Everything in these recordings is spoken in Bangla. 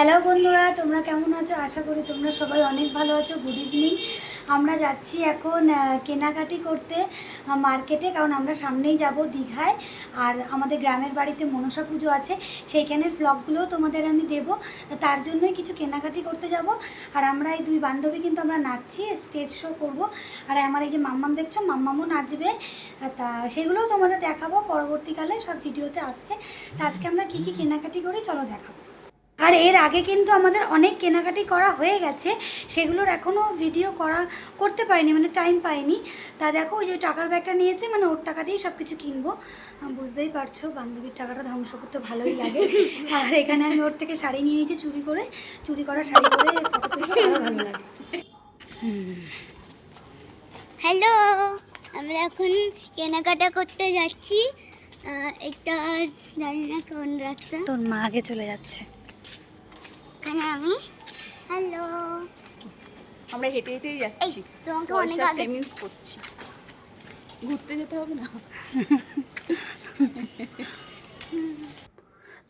হ্যালো বন্ধুরা, তোমরা কেমন আছো? আশা করি তোমরা সবাই অনেক ভালো আছো। গুড ইভিনিং আমরা যাচ্ছি এখন কেনাকাটি করতে মার্কেটে কারণ আমরা সামনেই যাব দীঘায়। আর আমাদের গ্রামের বাড়িতে মনসা পুজো আছে। সেইখানের ফ্লগগুলোও তোমাদের আমি দেবো। তার জন্যই কিছু কেনাকাটি করতে যাব। আর আমরা এই দুই বান্ধবী কিন্তু আমরা নাচছি স্টেজ শো করব। আর আমার এই যে মাম্মাম দেখছ, মাম্মামও নাচবে। তা সেগুলোও তোমাদের দেখাবো। পরবর্তীকালে সব ভিডিওতে আসছে। তা আজকে আমরা কী কী কেনাকাটি করি, চলো দেখাবো। আর এর আগে কিন্তু আমাদের অনেক কেনাকাটি করা হয়ে গেছে সেগুলোর এখনও ভিডিও করা করতে পারিনি মানে টাইম পাইনি। তা দেখো ওই যে টাকার ব্যাগটা নিয়েছে মানে ওর টাকা দিয়েই সব কিছু কিনবো বুঝতেই পারছ বান্ধবীর টাকাটা ধ্বংস করতে ভালোই লাগে। আর এখানে আমি ওর থেকে শাড়ি নিয়ে নিয়েছি চুরি করে চুরি করা শাড়ি পরে ফটো তুলতে ভালো লাগে। হ্যালো আমরা এখন কেনাকাটা করতে যাচ্ছি। এটা জানি না কোন রাস্তা। তোর মা আগে চলে যাচ্ছে। এখানে আমি? হ্যালো আমরা হেঁটে হেঁটেই যাচ্ছি। তোমাকে অনেক আগে সেভিংস করছি। ঘুরতে যেতে হবে না?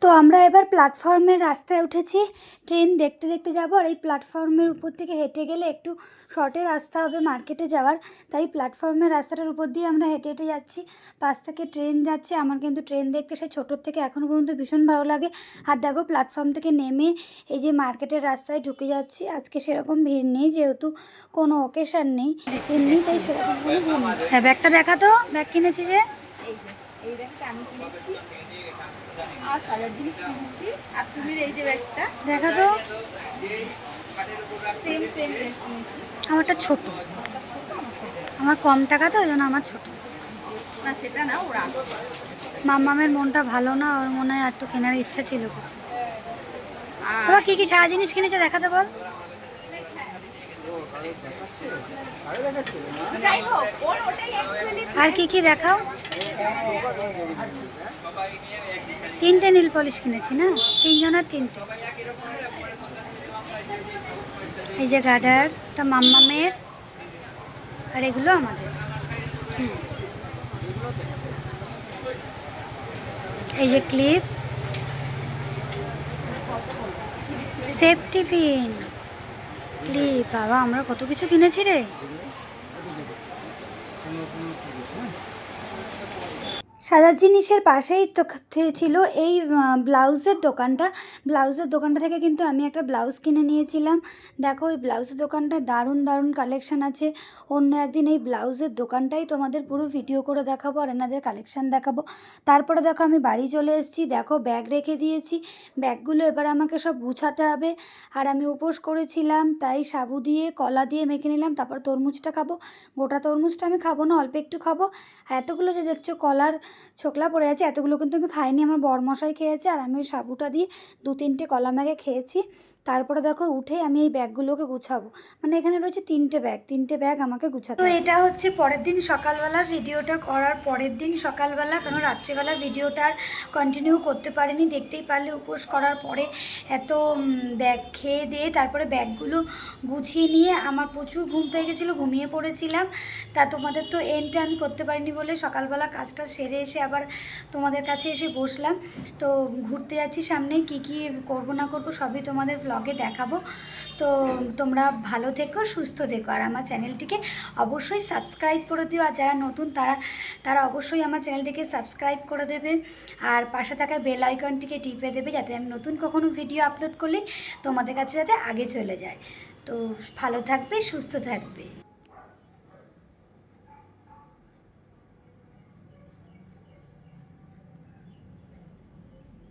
তো আমরা এবার প্ল্যাটফর্মের রাস্তায় উঠেছি। ট্রেন দেখতে দেখতে যাব আর এই প্ল্যাটফর্মের উপর থেকে হেঁটে গেলে একটু শর্টে রাস্তা হবে মার্কেটে যাওয়ার। তাই প্ল্যাটফর্মের রাস্তাটার উপর দিয়ে আমরা হেঁটে হেঁটে যাচ্ছি। পাশ থেকে ট্রেন যাচ্ছে। আমার কিন্তু ট্রেন দেখতে সে ছোটোর থেকে এখনও পর্যন্ত ভীষণ ভালো লাগে। আর দেখো প্ল্যাটফর্ম থেকে নেমে এই যে মার্কেটের রাস্তায় ঢুকে যাচ্ছি। আজকে সেরকম ভিড় নেই, যেহেতু কোনো ওকেশন নেই। এমনিতেই সেরকম ভিড় নেই। হ্যাঁ ব্যাগটা দেখা তো? ব্যাগ কিনেছি যে? এই ব্যাগটা আমি কিনেছি। আর সাজার জিনিস কিনেছি। আর তুমি এই যে ব্যাগটা দেখা তো সেম সেম ব্যাগ কিনেছি। আমারটা ছোট। আমার কম টাকা তো ওই জন্য আমার ছোট। না সেটা না ওরা মাম্মামের মনটা ভালো না ওর মনে হয় একটু কেনার ইচ্ছা ছিল কিছু। আর বাবা কি কি সারা জিনিস কিনেছে দেখাতে বল। আর কি কি দেখাও? তিনটে নীল পলিশ কিনেছি না? তিনজনের তিনটে। এই যে গার্ডারটা মাম্মামের আর এগুলো আমাদের। এই যে ক্লিপ। Safety pin. ক্লিপ বাবা আমরা কত কিছু কিনেছি রে। সাজার জিনিসের পাশেই তো ছিল এই ব্লাউজের দোকানটা। ব্লাউজের দোকানটা থেকে কিন্তু আমি একটা ব্লাউজ কিনে নিয়েছিলাম। দেখো, ওই ব্লাউজের দোকানটা দারুণ দারুণ কালেকশান আছে। অন্য একদিন এই ব্লাউজের দোকানটাই তোমাদের পুরো ভিডিও করে দেখাবো আর এনাদের কালেকশান দেখাবো। তারপরে দেখো, আমি বাড়ি চলে এসেছি। দেখো ব্যাগ রেখে দিয়েছি। ব্যাগগুলো এবার আমাকে সব গুছাতে হবে। আর আমি উপোস করেছিলাম, তাই সাবু দিয়ে, কলা দিয়ে মেখে নিলাম। তারপর তরমুজটা খাব। গোটা তরমুজটা আমি খাব না, অল্প একটু খাব। আর এতগুলো যে দেখছ কলার ছোকলা পড়ে আছে, এতগুলো কিন্তু আমি খাইনি, আমার বরমশাই খেয়েছে আর আমি ওই সাবুটা দিয়ে দু তিনটে কলা ম্যাগে খেয়েছি। তারপরে দেখো উঠে আমি এই ব্যাগগুলোকে গুছাবো। মানে এখানে রয়েছে তিনটে ব্যাগ তিনটে ব্যাগ আমাকে গুছাতে তো এটা হচ্ছে পরের দিন সকালবেলা ভিডিওটা করার পরের দিন সকালবেলা কারণ রাত্রেবেলা ভিডিওটা আর কন্টিনিউ করতে পারিনি। দেখতেই পারলে উপোস করার পরে এত ব্যাগ খেয়ে দিয়ে তারপরে ব্যাগগুলো গুছিয়ে নিয়ে আমার প্রচুর ঘুম পেয়ে গেছিল ঘুমিয়ে পড়েছিলাম। তা তোমাদের তো এন্ডটা আমি করতে পারিনি বলে সকালবেলা কাজটা সেরে এসে আবার তোমাদের কাছে এসে বসলাম। তো ঘুরতে যাচ্ছি সামনে কি কি করব না করব সবই তোমাদের ব্লগে দেখাবো। তো তোমরা ভালো থেকো, সুস্থ থেকো। আর আমার চ্যানেলটিকে অবশ্যই সাবস্ক্রাইব করে দিও। আর যারা নতুন, তারা তারা অবশ্যই আমার চ্যানেলটিকে সাবস্ক্রাইব করে দেবে। আর পাশে থাকা বেল আইকনটিকে টিপে দেবে যাতে আমি নতুন কখনো ভিডিও আপলোড করলে তোমাদের কাছে যাতে আগে চলে যায়। তো ভালো থাকবে, সুস্থ থাকবে।